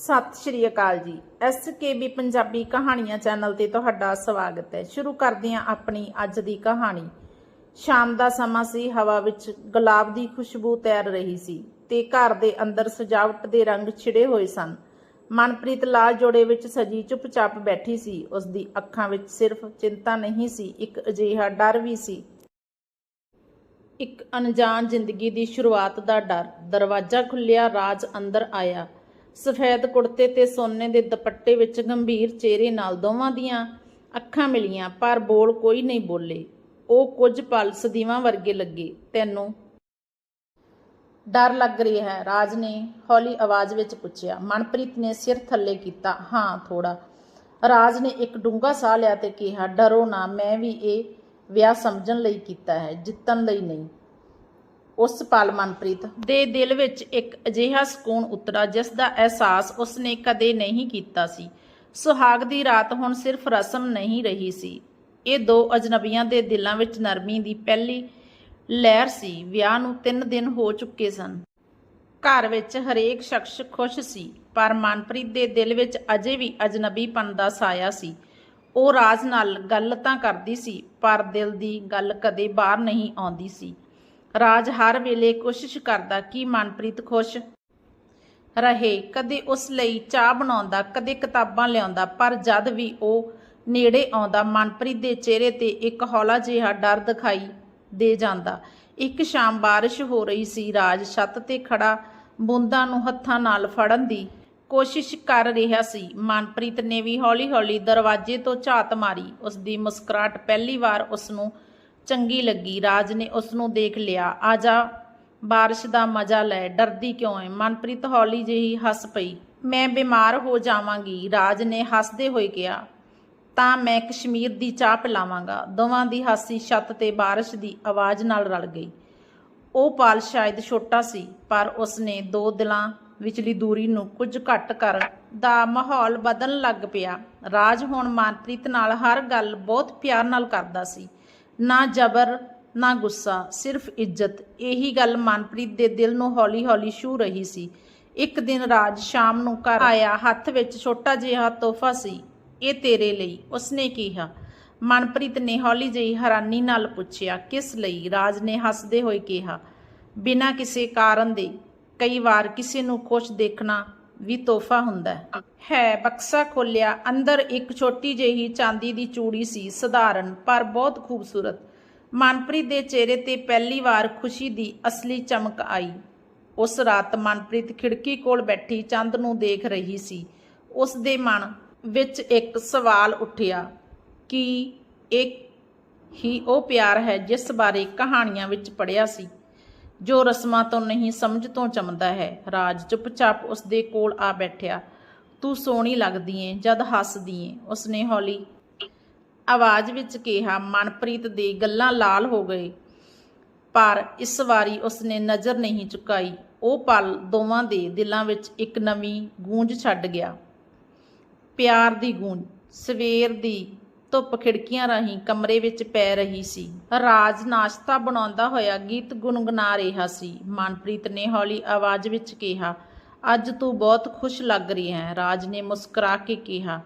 ਸਤਿ ਸ਼੍ਰੀ ਅਕਾਲ ਜੀ। ਐਸਕੇਬੀ ਪੰਜਾਬੀ ਕਹਾਣੀਆਂ ਚੈਨਲ ਤੇ ਤੁਹਾਡਾ ਸਵਾਗਤ ਹੈ। ਸ਼ੁਰੂ ਕਰਦੇ ਹਾਂ ਆਪਣੀ ਅੱਜ ਦੀ ਕਹਾਣੀ। ਸ਼ਾਮ ਦਾ ਸਮਾਂ ਸੀ, ਹਵਾ ਵਿੱਚ ਗੁਲਾਬ ਦੀ ਖੁਸ਼ਬੂ ਤੈਰ ਰਹੀ ਸੀ ਤੇ ਘਰ ਦੇ ਅੰਦਰ ਸਜਾਵਟ ਦੇ ਰੰਗ ਛਿੜੇ ਹੋਏ ਸਨ। ਮਨਪ੍ਰੀਤ ਲਾਲ ਜੋੜੇ ਵਿੱਚ ਸਜੀ ਚੁੱਪਚਾਪ ਬੈਠੀ ਸੀ। ਉਸ ਦੀ ਅੱਖਾਂ ਵਿੱਚ ਸਿਰਫ ਚਿੰਤਾ ਨਹੀਂ ਸੀ, ਇੱਕ ਅਜਿਹਾ ਡਰ ਵੀ ਸੀ। ਇੱਕ ਅਣਜਾਣ ਜ਼ਿੰਦਗੀ ਦੀ ਸ਼ੁਰੂਆਤ ਦਾ ਡਰ। ਦਰਵਾਜ਼ਾ ਖੁੱਲਿਆ ਰਾਜ ਅੰਦਰ ਆਇਆ। ਸਫੈਦ ਕੁੜਤੇ ਤੇ ਸੋਨੇ ਦੇ ਦੁਪੱਟੇ ਵਿੱਚ ਗੰਭੀਰ ਚਿਹਰੇ ਨਾਲ ਦੋਵਾਂ ਦੀਆਂ ਅੱਖਾਂ ਮਿਲੀਆਂ, ਪਰ ਬੋਲ ਕੋਈ ਨਹੀਂ ਬੋਲੇ। ਉਹ ਕੁਝ ਪਲ ਸਦੀਵਾਂ ਵਰਗੇ ਲੱਗੇ। ਤੈਨੂੰ ਡਰ ਲੱਗ ਰਿਹਾ ਹੈ? ਰਾਜ ਨੇ ਹੌਲੀ ਆਵਾਜ਼ ਵਿੱਚ ਪੁੱਛਿਆ। ਮਨਪ੍ਰੀਤ ਨੇ ਸਿਰ ਥੱਲੇ ਕੀਤਾ। ਹਾਂ ਥੋੜਾ ਰਾਜ ਨੇ ਇੱਕ ਡੂੰਘਾ ਸਾਹ ਲਿਆ ਤੇ ਕਿਹਾ, ਡਰੋ ਨਾ, ਮੈਂ ਵੀ ਇਹ ਵਿਆਹ ਸਮਝਣ ਲਈ ਕੀਤਾ ਹੈ, ਜਿੱਤਣ ਲਈ ਨਹੀਂ। ਉਸ ਪਲ ਮਨਪ੍ਰੀਤ। ਦੇ ਦਿਲ ਵਿੱਚ ਇੱਕ ਅਜਿਹਾ ਸਕੂਨ ਉਤਰਾ ਜਿਸ ਦਾ ਅਹਿਸਾਸ ਉਸਨੇ ਕਦੇ ਨਹੀਂ ਕੀਤਾ ਸੀ। ਸੁਹਾਗ ਦੀ ਰਾਤ ਹੁਣ ਸਿਰਫ ਰਸਮ ਨਹੀਂ ਰਹੀ ਸੀ। ਇਹ ਦੋ ਅਜਨਬੀਆਂ ਦੇ ਦਿਲਾਂ ਵਿੱਚ ਨਰਮੀ ਦੀ ਪਹਿਲੀ ਲਹਿਰ ਸੀ। ਵਿਆਹ ਨੂੰ 3 ਦਿਨ ਹੋ ਚੁੱਕੇ ਸਨ। ਘਰ ਵਿੱਚ ਹਰੇਕ ਸ਼ਖਸ ਖੁਸ਼ ਸੀ, ਪਰ ਮਨਪ੍ਰੀਤ ਦੇ ਦਿਲ ਵਿੱਚ ਅਜੇ ਵੀ ਅਜਨਬੀਪਨ ਦਾ ਸਾਇਆ ਸੀ। ਉਹ ਰਾਜ ਨਾਲ ਗੱਲ ਤਾਂ ਕਰਦੀ ਸੀ, ਪਰ ਦਿਲ ਦੀ ਗੱਲ ਕਦੇ ਬਾਹਰ ਨਹੀਂ ਆਉਂਦੀ ਸੀ। ਰਾਜ ਹਰ ਵੇਲੇ ਕੋਸ਼ਿਸ਼ ਕਰਦਾ ਕਿ ਮਨਪ੍ਰੀਤ ਖੁਸ਼ ਰਹੇ। ਕਦੇ ਉਸ ਲਈ ਚਾਹ ਬਣਾਉਂਦਾ, ਕਦੇ ਕਿਤਾਬਾਂ ਲਿਆਉਂਦਾ, ਪਰ ਜਦ ਵੀ ਉਹ ਨੇੜੇ ਆਉਂਦਾ, ਮਨਪ੍ਰੀਤ ਦੇ ਚਿਹਰੇ ਤੇ ਇੱਕ ਹੌਲਾ ਜਿਹਾ ਡਰ ਦਿਖਾਈ ਦੇ ਜਾਂਦਾ। ਇੱਕ ਸ਼ਾਮ ਬਾਰਿਸ਼ ਹੋ ਰਹੀ ਸੀ, ਰਾਜ ਛੱਤ ਤੇ ਖੜਾ ਬੂੰਦਾਂ ਨੂੰ ਹੱਥਾਂ ਨਾਲ ਫੜਨ ਦੀ ਕੋਸ਼ਿਸ਼ ਕਰ ਰਿਹਾ ਸੀ। ਮਨਪ੍ਰੀਤ ਨੇ ਵੀ ਹੌਲੀ-ਹੌਲੀ ਦਰਵਾਜ਼ੇ ਤੋਂ ਝਾਤ ਮਾਰੀ। ਉਸ ਦੀ ਮੁਸਕਰਾਹਟ ਪਹਿਲੀ ਵਾਰ ਉਸ ਨੂੰ ਚੰਗੀ ਲੱਗੀ। ਰਾਜ ਨੇ ਉਸ ਨੂੰ ਦੇਖ ਲਿਆ। ਆ ਜਾ, ਬਾਰਿਸ਼ ਦਾ ਮਜ਼ਾ ਲੈ, ਡਰਦੀ ਕਿਉਂ ਹੈ ਮਨਪ੍ਰੀਤ ਹੌਲੀ ਜਿਹੀ ਹੱਸ ਪਈ। ਮੈਂ ਬਿਮਾਰ ਹੋ ਜਾਵਾਂਗੀ, ਰਾਜ ਨੇ ਹੱਸਦੇ ਹੋਏ ਕਿਹਾ। ਤਾਂ ਮੈਂ ਕਸ਼ਮੀਰ ਦੀ ਚਾਹ ਪਿਲਾਵਾਂਗਾ। ਦੋਵਾਂ ਦੀ ਹਾਸੀ ਛੱਤ ਤੇ ਬਾਰਿਸ਼ ਦੀ ਆਵਾਜ਼ ਨਾਲ ਰਲ ਗਈ। ਉਹ ਪਲ ਸ਼ਾਇਦ ਛੋਟਾ ਸੀ, ਪਰ ਉਸਨੇ ਦੋ ਦਿਲਾਂ ਵਿਚਲੀ ਦੂਰੀ ਨੂੰ ਕੁਝ ਘੱਟ ਕਰ ਦਾ ਮਾਹੌਲ ਬਦਲਣ ਲੱਗ ਪਿਆ। ਰਾਜ ਹੁਣ ਮਨਪ੍ਰੀਤ ਨਾਲ ਹਰ ਗੱਲ ਬਹੁਤ ਪਿਆਰ ਨਾਲ ਕਰਦਾ ਸੀ। ਨਾ ਜ਼ਬਰ, ਨਾ ਗੁੱਸਾ, ਸਿਰਫ ਇੱਜ਼ਤ। ਇਹੀ ਗੱਲ ਮਨਪ੍ਰੀਤ ਦੇ ਦਿਲ ਨੂੰ ਹੌਲੀ-ਹੌਲੀ ਛੂ ਰਹੀ ਸੀ। ਇੱਕ ਦਿਨ ਰਾਜ ਸ਼ਾਮ ਨੂੰ ਘਰ ਆਇਆ। ਹੱਥ ਵਿੱਚ ਛੋਟਾ ਜਿਹਾ ਤੋਹਫਾ ਸੀ। ਇਹ ਤੇਰੇ ਲਈ, ਉਸਨੇ ਕਿਹਾ। ਮਨਪ੍ਰੀਤ ਨੇ ਹੌਲੀ ਜਿਹੀ ਹੈਰਾਨੀ ਨਾਲ ਪੁੱਛਿਆ, ਕਿਸ ਲਈ? ਰਾਜ ਨੇ ਹੱਸਦੇ ਹੋਏ ਕਿਹਾ, ਬਿਨਾਂ ਕਿਸੇ ਕਾਰਨ ਦੇ। ਕਈ ਵਾਰ ਕਿਸੇ ਨੂੰ ਖੁਸ਼ ਦੇਖਣਾ ਵੀ ਤੋਹਫਾ ਹੁੰਦਾ ਹੈ। ਹੈ। ਬਕਸਾ ਖੋਲਿਆ ਅੰਦਰ ਇੱਕ ਛੋਟੀ ਜਿਹੀ ਚਾਂਦੀ ਦੀ ਚੂੜੀ ਸੀ ਸਧਾਰਨ ਪਰ ਬਹੁਤ ਖੂਬਸੂਰਤ। ਮਨਪ੍ਰੀਤ ਦੇ ਚਿਹਰੇ ਤੇ ਪਹਿਲੀ ਵਾਰ ਖੁਸ਼ੀ ਦੀ ਅਸਲੀ ਚਮਕ ਆਈ। ਉਸ ਰਾਤ ਮਨਪ੍ਰੀਤ ਖਿੜਕੀ ਕੋਲ ਬੈਠੀ ਚੰਦ ਨੂੰ ਦੇਖ ਰਹੀ ਸੀ। ਉਸ ਦੇ ਮਨ ਵਿੱਚ ਇੱਕ ਸਵਾਲ ਉੱਠਿਆ ਕਿ ਇਹ ਹੀ ਉਹ ਪਿਆਰ ਹੈ ਜਿਸ ਬਾਰੇ ਕਹਾਣੀਆਂ ਵਿੱਚ ਪੜ੍ਹਿਆ ਸੀ? ਜੋ ਰਸਮਾਂ ਤੋਂ ਨਹੀਂ ਸਮਝ ਤੋਂ ਚਮਦਾ ਹੈ। ਰਾਜ ਚੁੱਪਚਾਪ ਉਸ ਦੇ ਕੋਲ ਆ ਬੈਠਿਆ। ਤੂੰ ਸੋਹਣੀ ਲੱਗਦੀ ਏ, ਜਦ ਹੱਸਦੀ ਏ, ਉਸਨੇ ਹੌਲੀ ਆਵਾਜ਼ ਵਿੱਚ ਕਿਹਾ। ਮਨਪ੍ਰੀਤ ਦੇ ਗੱਲਾਂ ਲਾਲ ਹੋ ਗਏ। ਪਰ ਇਸ ਵਾਰੀ ਉਸਨੇ ਨਜ਼ਰ ਨਹੀਂ ਚੁਕਾਈ। ਉਹ ਪਲ ਦੋਵਾਂ ਦੇ ਦਿਲਾਂ ਵਿੱਚ ਇੱਕ ਨਵੀਂ ਗੂੰਜ ਛੱਡ ਗਿਆ। ਪਿਆਰ ਦੀ ਗੂੰਜ, ਸਵੇਰ ਦੀ ਧੁੱਪ ਖਿੜਕੀਆਂ ਰਾਹੀਂ ਕਮਰੇ ਵਿੱਚ ਪੈ ਰਹੀ ਸੀ। ਰਾਜ ਨਾਸ਼ਤਾ ਬਣਾਉਂਦਾ ਹੋਇਆ ਗੀਤ ਗੁੰਗੁਣਾ ਰਿਹਾ ਸੀ। ਮਨਪ੍ਰੀਤ ਨੇ ਹੌਲੀ ਆਵਾਜ਼ ਵਿੱਚ ਕਿਹਾ, ਅੱਜ ਤੂੰ ਬਹੁਤ ਖੁਸ਼ ਲੱਗ ਰਹੀ ਹੈ। ਰਾਜ ਨੇ ਮੁਸਕਰਾ ਕੇ ਕਿਹਾ,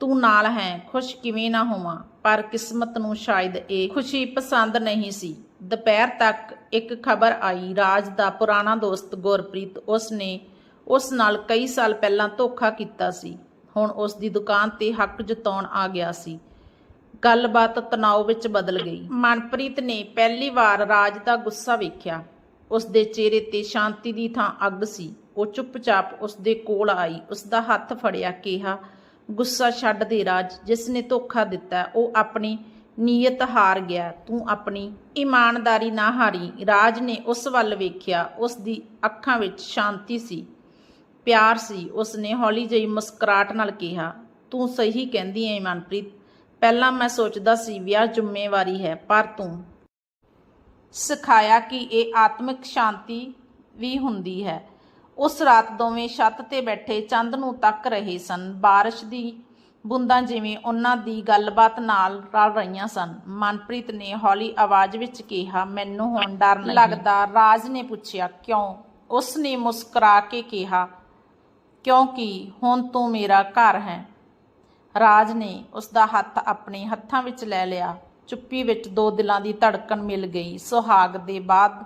ਤੂੰ ਨਾਲ ਹੈ, ਖੁਸ਼ ਕਿਵੇਂ ਨਾ ਹੋਵਾਂ, ਪਰ ਕਿਸਮਤ ਨੂੰ ਸ਼ਾਇਦ ਇਹ ਖੁਸ਼ੀ ਪਸੰਦ ਨਹੀਂ ਸੀ। ਦੁਪਹਿਰ ਤੱਕ ਇੱਕ ਖਬਰ ਆਈ, ਰਾਜ ਦਾ ਪੁਰਾਣਾ ਦੋਸਤ ਗੁਰਪ੍ਰੀਤ ਉਸ ਨੇ ਉਸ ਨਾਲ ਕਈ ਸਾਲ ਪਹਿਲਾਂ ਧੋਖਾ ਕੀਤਾ ਸੀ। ਹੁਣ ਉਸ ਦੀ ਦੁਕਾਨ ਤੇ ਹੱਕ ਜਤਾਉਣ ਆ ਗਿਆ ਸੀ। ਗੱਲਬਾਤ ਤਣਾਅ ਵਿੱਚ ਬਦਲ ਗਈ। ਮਨਪ੍ਰੀਤ ਨੇ ਪਹਿਲੀ ਵਾਰ ਰਾਜ ਦਾ ਗੁੱਸਾ ਵੇਖਿਆ। ਉਸ ਦੇ ਚਿਹਰੇ ਤੇ ਸ਼ਾਂਤੀ ਦੀ ਥਾਂ ਅੱਗ ਸੀ। ਉਹ ਚੁੱਪਚਾਪ ਉਸ ਦੇ ਕੋਲ ਆਈ। ਉਸ ਦਾ ਹੱਥ ਫੜਿਆ, ਕਿਹਾ, ਗੁੱਸਾ ਛੱਡ ਦੇ ਰਾਜ। ਜਿਸ ਨੇ ਧੋਖਾ ਦਿੱਤਾ, ਉਹ ਆਪਣੀ ਨੀਅਤ ਹਾਰ ਗਿਆ। ਤੂੰ ਆਪਣੀ ਇਮਾਨਦਾਰੀ ਨਾ ਹਾਰੀ। ਰਾਜ ਨੇ ਉਸ ਵੱਲ ਵੇਖਿਆ। ਉਸ ਦੀ ਅੱਖਾਂ ਵਿੱਚ ਸ਼ਾਂਤੀ ਸੀ। ਪਿਆਰ ਸੀ ਉਸ ਨੇ ਹੌਲੀ ਜਿਹੀ ਮੁਸਕਰਾਹਟ ਨਾਲ ਕਿਹਾ ਤੂੰ ਸਹੀ ਕਹਿੰਦੀ ਐ ਮਨਪ੍ਰੀਤ। ਪਹਿਲਾਂ ਮੈਂ ਸੋਚਦਾ ਸੀ ਵਿਆਹ ਜ਼ਿੰਮੇਵਾਰੀ ਹੈ ਪਰ ਤੂੰ ਸਿਖਾਇਆ ਕਿ ਇਹ ਆਤਮਿਕ ਸ਼ਾਂਤੀ ਵੀ ਹੁੰਦੀ ਹੈ। ਉਸ ਰਾਤ ਦੋਵੇਂ ਛੱਤ ਤੇ ਬੈਠੇ ਚੰਦ ਨੂੰ ਤੱਕ ਰਹੇ ਸਨ। ਬਾਰਿਸ਼ ਦੀ ਬੂੰਦਾਂ ਜਿਵੇਂ ਉਹਨਾਂ ਦੀ ਗੱਲਬਾਤ ਨਾਲ ਰਲ ਰਹੀਆਂ ਸਨ। ਮਨਪ੍ਰੀਤ ਨੇ ਹੌਲੀ ਆਵਾਜ਼ ਵਿੱਚ ਕਿਹਾ ਮੈਨੂੰ ਹੁਣ ਡਰ ਨਹੀਂ। ਲੱਗਦਾ। ਰਾਜ ਨੇ ਪੁੱਛਿਆ ਕਿਉਂ? ਉਸ ਨੇ ਮੁਸਕਰਾ ਕੇ ਕਿਹਾ ਕਿਉਂਕਿ ਹੁਣ ਤੂੰ ਮੇਰਾ ਘਰ ਹੈ। ਰਾਜ ਨੇ ਉਸ ਦਾ ਹੱਥ ਆਪਣੇ ਹੱਥਾਂ ਵਿੱਚ ਲੈ ਲਿਆ। ਚੁੱਪੀ ਵਿੱਚ ਦੋ ਦਿਲਾਂ ਦੀ ਧੜਕਣ ਮਿਲ ਗਈ। ਸੁਹਾਗ ਦੇ ਬਾਅਦ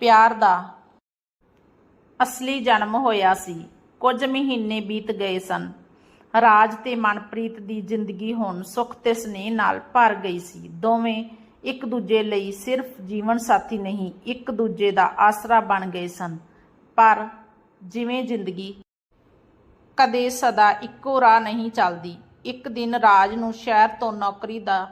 ਪਿਆਰ ਦਾ ਅਸਲੀ ਜਨਮ ਹੋਇਆ ਸੀ। ਕੁਝ ਮਹੀਨੇ ਬੀਤ ਗਏ ਸਨ। ਰਾਜ ਤੇ ਮਨਪ੍ਰੀਤ ਦੀ ਜ਼ਿੰਦਗੀ ਹੁਣ ਸੁੱਖ ਤੇ ਸਨੇਹ ਨਾਲ ਭਰ ਗਈ ਸੀ। ਦੋਵੇਂ ਇੱਕ ਦੂਜੇ ਲਈ ਸਿਰਫ ਜੀਵਨ ਸਾਥੀ ਨਹੀਂ, ਇੱਕ ਦੂਜੇ ਦਾ ਆਸਰਾ ਬਣ ਗਏ ਸਨ। ਪਰ ਜਿਵੇਂ ਜ਼ਿੰਦਗੀ ਕਦੇ ਸਦਾ ਇੱਕੋ ਰਾਹ ਨਹੀਂ ਚੱਲਦੀ। ਇੱਕ ਦਿਨ ਰਾਜ ਨੂੰ ਸ਼ਹਿਰ ਤੋਂ ਨੌਕਰੀ ਦਾ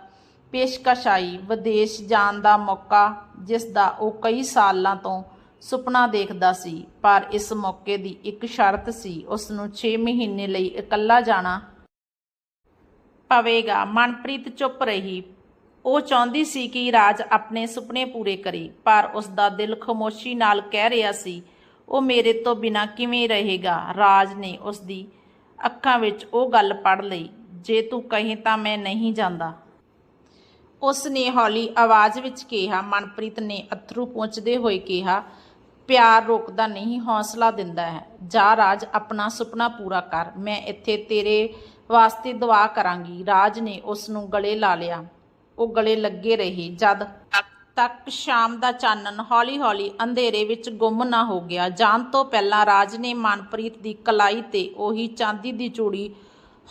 ਪੇਸ਼ਕਸ਼ ਆਈ। ਵਿਦੇਸ਼ ਜਾਣ ਦਾ ਮੌਕਾ, ਜਿਸ ਦਾ ਉਹ ਕਈ ਸਾਲਾਂ ਤੋਂ ਸੁਪਨਾ ਦੇਖਦਾ ਸੀ। ਪਰ ਇਸ ਮੌਕੇ ਦੀ ਇੱਕ ਸ਼ਰਤ ਸੀ, ਉਸ ਨੂੰ 6 ਮਹੀਨੇ ਲਈ ਇਕੱਲਾ ਜਾਣਾ ਪਵੇਗਾ। ਮਨਪ੍ਰੀਤ ਚੁੱਪ ਰਹੀ। ਉਹ ਚਾਹੁੰਦੀ ਸੀ ਕਿ ਰਾਜ ਆਪਣੇ ਸੁਪਨੇ ਪੂਰੇ ਕਰੇ, ਪਰ ਉਸ ਦਾ ਦਿਲ ਖਮੋਸ਼ੀ ਨਾਲ ਕਹਿ ਰਿਹਾ ਸੀ ਉਹ ਮੇਰੇ ਤੋਂ ਬਿਨਾ ਕਿਵੇਂ ਰਹੇਗਾ? ਰਾਜ ਨੇ ਉਸ ਦੀ ਅੱਖਾਂ ਵਿੱਚ ਉਹ ਗੱਲ ਪੜ ਲਈ, ਜੇ ਤੂੰ ਕਹੇ ਤਾਂ ਮੈਂ ਨਹੀਂ ਜਾਂਦਾ। ਉਸ ਨੇ ਹੌਲੀ ਆਵਾਜ਼ ਵਿੱਚ ਕਿਹਾ, ਮਨਪ੍ਰੀਤ ਨੇ ਅਥਰੂ ਪਹੁੰਚਦੇ ਹੋਏ ਕਿਹਾ, ਪਿਆਰ ਰੋਕਦਾ ਨਹੀਂ, ਹੌਸਲਾ ਦਿੰਦਾ ਹੈ। ਜਾ ਰਾਜ, ਆਪਣਾ ਸੁਪਨਾ ਪੂਰਾ ਕਰ। ਮੈਂ ਇੱਥੇ ਤੇਰੇ ਵਾਸਤੇ ਦੁਆ ਕਰਾਂਗੀ। ਰਾਜ ਨੇ ਉਸ ਨੂੰ ਗਲੇ ਲਾ ਲਿਆ। ਉਹ ਗਲੇ ਲੱਗੇ ਰਹੇ ਜਦ ਤੱਕ ਸ਼ਾਮ ਦਾ ਚਾਨਣ ਹੌਲੀ-ਹੌਲੀ ਅੰਧੇਰੇ ਵਿੱਚ ਗੁੰਮ ਨਾ ਹੋ ਗਿਆ। ਜਾਣ ਤੋਂ ਪਹਿਲਾਂ ਰਾਜ ਨੇ ਮਨਪ੍ਰੀਤ ਦੀ ਕਲਾਈ ਤੇ ਉਹੀ ਚਾਂਦੀ ਦੀ ਚੂੜੀ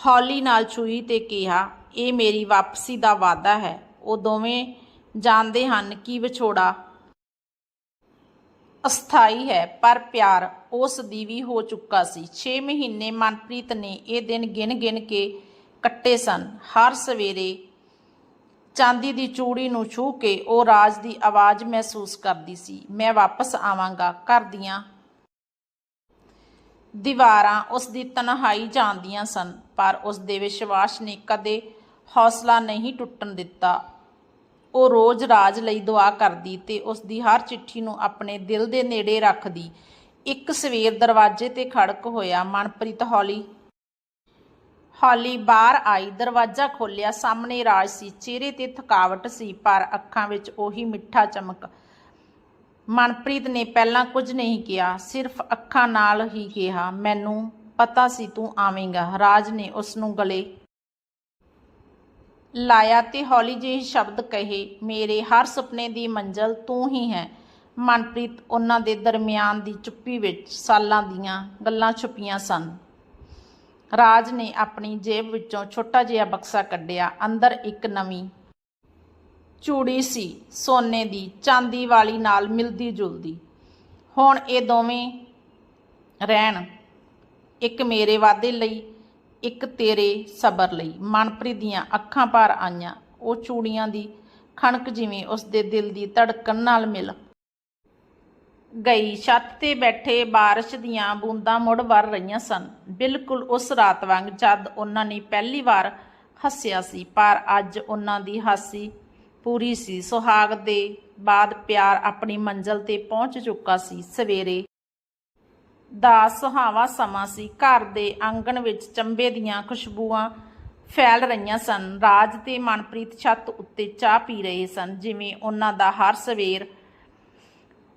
ਹੌਲੀ ਨਾਲ ਛੂਈ ਤੇ ਕਿਹਾ, ਇਹ ਮੇਰੀ ਵਾਪਸੀ ਦਾ ਵਾਅਦਾ ਹੈ। ਉਹ ਦੋਵੇਂ ਜਾਣਦੇ ਹਨ ਕਿ ਵਿਛੋੜਾ ਅਸਥਾਈ ਹੈ, ਪਰ ਪਿਆਰ ਉਸ ਦੀ ਵੀ ਹੋ ਚੁੱਕਾ ਸੀ। 6 ਮਹੀਨੇ ਮਨਪ੍ਰੀਤ ਨੇ ਇਹ ਦਿਨ ਗਿਣ-ਗਿਣ ਕੇ ਕੱਟੇ ਸਨ। ਹਰ ਸਵੇਰੇ ਚਾਂਦੀ ਦੀ ਚੂੜੀ ਨੂੰ ਛੂ ਕੇ ਉਹ ਰਾਜ ਦੀ ਆਵਾਜ਼ ਮਹਿਸੂਸ ਕਰਦੀ ਸੀ। ਮੈਂ ਵਾਪਸ ਆਵਾਂਗਾ ਘਰ ਦੀਆਂ ਦੀਵਾਰਾਂ ਉਸ ਦੀ ਤਨਹਾਈ ਜਾਣਦੀਆਂ ਸਨ, ਪਰ ਉਸ ਦੇ ਵਿਸ਼ਵਾਸ ਨੇ ਕਦੇ ਹੌਸਲਾ ਨਹੀਂ ਟੁੱਟਣ ਦਿੱਤਾ। ਉਹ ਰੋਜ਼ ਰਾਜ ਲਈ ਦੁਆ ਕਰਦੀ ਤੇ ਉਸ ਦੀ ਹਰ ਚਿੱਠੀ ਨੂੰ ਆਪਣੇ ਦਿਲ ਦੇ ਨੇੜੇ ਰੱਖਦੀ। ਇੱਕ ਸਵੇਰ ਦਰਵਾਜ਼ੇ ਤੇ ਖੜਕ ਹੋਇਆ ਮਨਪ੍ਰੀਤ ਹੌਲੀ ਹੌਲੀ ਬਾਹਰ ਆਈ, ਦਰਵਾਜ਼ਾ ਖੋਲ੍ਹਿਆ, ਸਾਹਮਣੇ ਰਾਜ ਸੀ, ਚਿਹਰੇ ਤੇ ਥਕਾਵਟ ਸੀ, ਪਰ ਅੱਖਾਂ ਵਿੱਚ ਉਹੀ ਮਿੱਠਾ ਚਮਕ। ਮਨਪ੍ਰੀਤ ਨੇ ਪਹਿਲਾਂ ਕੁਝ ਨਹੀਂ ਕਿਹਾ, ਸਿਰਫ ਅੱਖਾਂ ਨਾਲ ਹੀ ਕਿਹਾ, ਮੈਨੂੰ ਪਤਾ ਸੀ ਤੂੰ ਆਵੇਂਗਾ। ਰਾਜ ਨੇ ਉਸ ਨੂੰ ਗਲੇ ਲਾਇਆ ਤੇ ਹੌਲੀ ਜਿਹੇ ਸ਼ਬਦ ਕਹੇ, ਮੇਰੇ ਹਰ ਸੁਪਨੇ ਦੀ ਮੰਜ਼ਲ ਤੂੰ ਹੀ ਹੈ। ਮਨਪ੍ਰੀਤ ਉਹਨਾਂ ਦੇ ਦਰਮਿਆਨ ਦੀ ਚੁੱਪੀ ਵਿੱਚ ਸਾਲਾਂ ਦੀਆਂ ਗੱਲਾਂ ਛੁਪੀਆਂ ਸਨ। ਰਾਜ ਨੇ ਆਪਣੀ ਜੇਬ ਵਿੱਚੋਂ ਛੋਟਾ ਜਿਹਾ ਬਕਸਾ ਕੱਢਿਆ। ਅੰਦਰ ਇੱਕ ਨਵੀਂ ਚੂੜੀ ਸੀ, ਸੋਨੇ ਦੀ, ਚਾਂਦੀ ਵਾਲੀ ਨਾਲ ਮਿਲਦੀ ਜੁਲਦੀ। ਹੁਣ ਇਹ ਦੋਵੇਂ ਰਹਿਣ, ਇੱਕ ਮੇਰੇ ਵਾਦੇ ਲਈ, ਇੱਕ ਤੇਰੇ ਸਬਰ ਲਈ। ਮਨਪ੍ਰੀਤ ਦੀਆਂ ਅੱਖਾਂ ਭਰ ਆਈਆਂ। ਉਹ ਚੂੜੀਆਂ ਦੀ ਖਣਕ ਜਿਵੇਂ ਉਸ ਦੇ ਦਿਲ ਦੀ ਧੜਕਣ ਨਾਲ ਮਿਲ ਗਈ, ਛੱਤ ਤੇ ਬੈਠੇ ਬਾਰਿਸ਼ ਦੀਆਂ ਬੂੰਦਾਂ ਮੁੜ ਵਰ ਰਹੀਆਂ ਸਨ। ਬਿਲਕੁਲ ਉਸ ਰਾਤ ਵਾਂਗ ਜਦ ਉਹਨਾਂ ਨੇ ਪਹਿਲੀ ਵਾਰ ਹੱਸਿਆ ਸੀ, ਪਰ ਅੱਜ ਉਹਨਾਂ ਦੀ ਹਾਸੀ ਪੂਰੀ ਸੀ। ਸੁਹਾਗ ਦੇ ਬਾਅਦ ਪਿਆਰ ਆਪਣੀ ਮੰਜ਼ਲ ਤੇ ਪਹੁੰਚ ਚੁੱਕਾ ਸੀ। ਸਵੇਰੇ ਦਾ ਸੁਹਾਵਾ ਸਮਾਂ ਸੀ। ਘਰ ਦੇ ਆਂਗਣ ਵਿੱਚ ਚੰਬੇ ਦੀਆਂ ਖੁਸ਼ਬੂਆਂ ਫੈਲ ਰਹੀਆਂ ਸਨ। ਰਾਜ ਤੇ ਮਨਪ੍ਰੀਤ ਛੱਤ ਉੱਤੇ ਚਾਹ ਪੀ ਰਹੇ ਸਨ, ਜਿਵੇਂ ਉਹਨਾਂ ਦਾ ਹਰ ਸਵੇਰ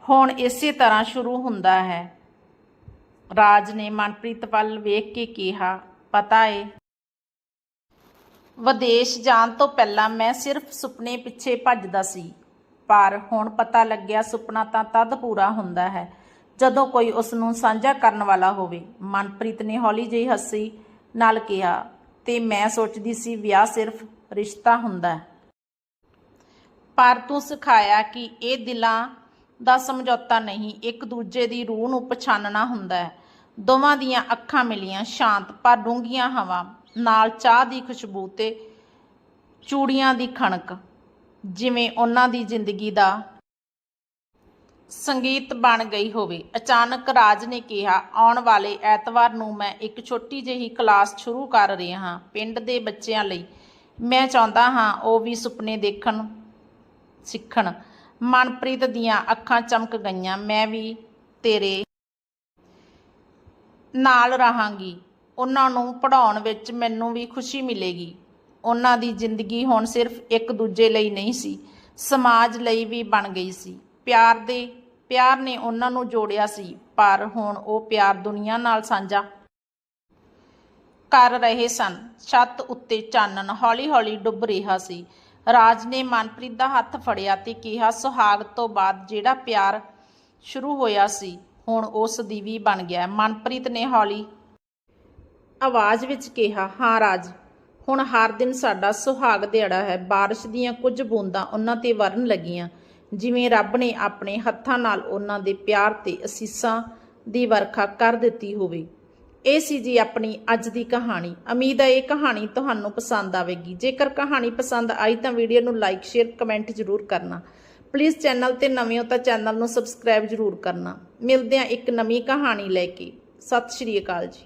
ਹੁਣ ਇਸੇ ਤਰ੍ਹਾਂ ਸ਼ੁਰੂ ਹੁੰਦਾ ਹੈ। ਰਾਜ ਨੇ ਮਨਪ੍ਰੀਤ ਵੱਲ ਵੇਖ ਕੇ ਕਿਹਾ, ਪਤਾ ਏ। ਵਿਦੇਸ਼ ਜਾਣ ਤੋਂ ਪਹਿਲਾਂ ਮੈਂ ਸਿਰਫ ਸੁਪਨੇ ਪਿੱਛੇ ਭੱਜਦਾ ਸੀ, ਪਰ ਹੁਣ ਪਤਾ ਲੱਗਿਆ ਸੁਪਨਾ ਤਾਂ ਤਦ ਪੂਰਾ ਹੁੰਦਾ ਹੈ, ਜਦੋਂ ਕੋਈ ਉਸ ਨੂੰ ਸਾਂਝਾ ਕਰਨ ਵਾਲਾ ਹੋਵੇ। ਮਨਪ੍ਰੀਤ ਨੇ ਹੌਲੀ ਜਿਹੀ ਹੱਸੀ ਨਾਲ ਕਿਹਾ, ਤੇ ਮੈਂ ਸੋਚਦੀ ਸੀ ਵਿਆਹ ਸਿਰਫ ਰਿਸ਼ਤਾ ਹੁੰਦਾ ਪਰ ਤੂੰ ਸਿਖਾਇਆ ਕਿ ਇਹ ਦਿਲਾਂ ਦਾ ਸਮਝੌਤਾ ਨਹੀਂ, ਇੱਕ ਦੂਜੇ ਦੀ ਰੂਹ ਨੂੰ ਪਛਾਨਣਾ ਹੁੰਦਾ ਹੈ। ਦੋਵਾਂ ਦੀਆਂ ਅੱਖਾਂ ਮਿਲੀਆਂ ਸ਼ਾਂਤ, ਪਰ ਡੂੰਘੀਆਂ ਹਵਾ। ਨਾਲ ਚਾਹ ਦੀ ਖੁਸ਼ਬੂ ਤੇ ਚੂੜੀਆਂ ਦੀ ਖਣਕ, ਜਿਵੇਂ ਉਹਨਾਂ ਦੀ ਜ਼ਿੰਦਗੀ ਦਾ ਸੰਗੀਤ ਬਣ ਗਈ ਹੋਵੇ। ਅਚਾਨਕ ਰਾਜ ਨੇ ਕਿਹਾ, ਆਉਣ ਵਾਲੇ ਐਤਵਾਰ ਨੂੰ ਮੈਂ ਇੱਕ ਛੋਟੀ ਜਿਹੀ ਕਲਾਸ ਸ਼ੁਰੂ ਕਰ ਰਿਹਾ ਹਾਂ। ਪਿੰਡ ਦੇ ਬੱਚਿਆਂ ਲਈ ਮੈਂ ਚਾਹੁੰਦਾ ਹਾਂ ਉਹ ਵੀ ਸੁਪਨੇ ਦੇਖਣ, ਸਿੱਖਣ। ਮਨਪ੍ਰੀਤ ਦੀਆਂ ਅੱਖਾਂ ਚਮਕ ਗਈਆਂ, ਮੈਂ ਵੀ ਤੇਰੇ ਨਾਲ ਰਹਾਂਗੀ। ਉਹਨਾਂ ਨੂੰ ਪੜਾਉਣ ਵਿੱਚ ਮੈਨੂੰ ਵੀ ਖੁਸ਼ੀ ਮਿਲੇਗੀ। ਉਹਨਾਂ ਦੀ ਜ਼ਿੰਦਗੀ ਹੁਣ ਸਿਰਫ ਇੱਕ ਦੂਜੇ ਲਈ ਨਹੀਂ ਸੀ, ਸਮਾਜ ਲਈ ਵੀ ਬਣ ਗਈ ਸੀ। ਪਿਆਰ ਦੇ, ਪਿਆਰ ਨੇ ਉਹਨਾਂ ਨੂੰ ਜੋੜਿਆ ਸੀ, ਪਰ ਹੁਣ ਉਹ ਪਿਆਰ ਦੁਨੀਆ ਨਾਲ ਸਾਂਝਾ ਕਰ ਰਹੇ ਸਨ। ਛੱਤ ਉੱਤੇ ਚਾਨਣ ਹੌਲੀ-ਹੌਲੀ ਡੁੱਬ ਰਿਹਾ ਸੀ। ਰਾਜ ਨੇ ਮਨਪ੍ਰੀਤ ਦਾ ਹੱਥ ਫੜਿਆ ਤੇ ਕਿਹਾ, ਸੁਹਾਗ ਤੋਂ ਬਾਅਦ ਜਿਹੜਾ ਪਿਆਰ ਸ਼ੁਰੂ ਹੋਇਆ ਸੀ, ਹੁਣ ਉਸ ਦੀ ਵੀ ਬਣ ਗਿਆ ਮਨਪ੍ਰੀਤ ਨੇ ਹੌਲੀ ਆਵਾਜ਼ ਵਿੱਚ ਕਿਹਾ, ਹਾਂ ਰਾਜ, ਹੁਣ ਹਰ ਦਿਨ ਸਾਡਾ ਸੁਹਾਗ ਦਿਹਾੜਾ ਹੈ। ਬਾਰਿਸ਼ ਦੀਆਂ ਕੁਝ ਬੂੰਦਾਂ ਉਹਨਾਂ ਤੇ ਵਰਨ ਲੱਗੀਆਂ। ਜਿਵੇਂ ਰੱਬ ਨੇ ਆਪਣੇ ਹੱਥਾਂ ਨਾਲ ਉਹਨਾਂ ਦੇ ਪਿਆਰ ਤੇ ਅਸੀਸਾਂ ਦੀ ਵਰਖਾ ਕਰ ਦਿੱਤੀ ਹੋਵੇ। ਇਹ ਸੀ ਜੀ ਆਪਣੀ ਅੱਜ ਦੀ ਕਹਾਣੀ। ਉਮੀਦ ਹੈ ਇਹ ਕਹਾਣੀ ਤੁਹਾਨੂੰ ਪਸੰਦ ਆਵੇਗੀ। ਜੇਕਰ ਕਹਾਣੀ ਪਸੰਦ ਆਈ ਤਾਂ ਵੀਡੀਓ ਨੂੰ ਲਾਈਕ ਸ਼ੇਅਰ ਕਮੈਂਟ ਜ਼ਰੂਰ ਕਰਨਾ। ਪਲੀਜ਼ ਚੈਨਲ ਤੇ ਨਵੇਂ ਹੋ ਤਾਂ ਚੈਨਲ ਨੂੰ ਸਬਸਕ੍ਰਾਈਬ ਜ਼ਰੂਰ ਕਰਨਾ। ਮਿਲਦੇ ਹਾਂ ਇੱਕ ਨਵੀਂ ਕਹਾਣੀ ਲੈ ਕੇ। ਸਤਿ ਸ਼੍ਰੀ ਅਕਾਲ ਜੀ।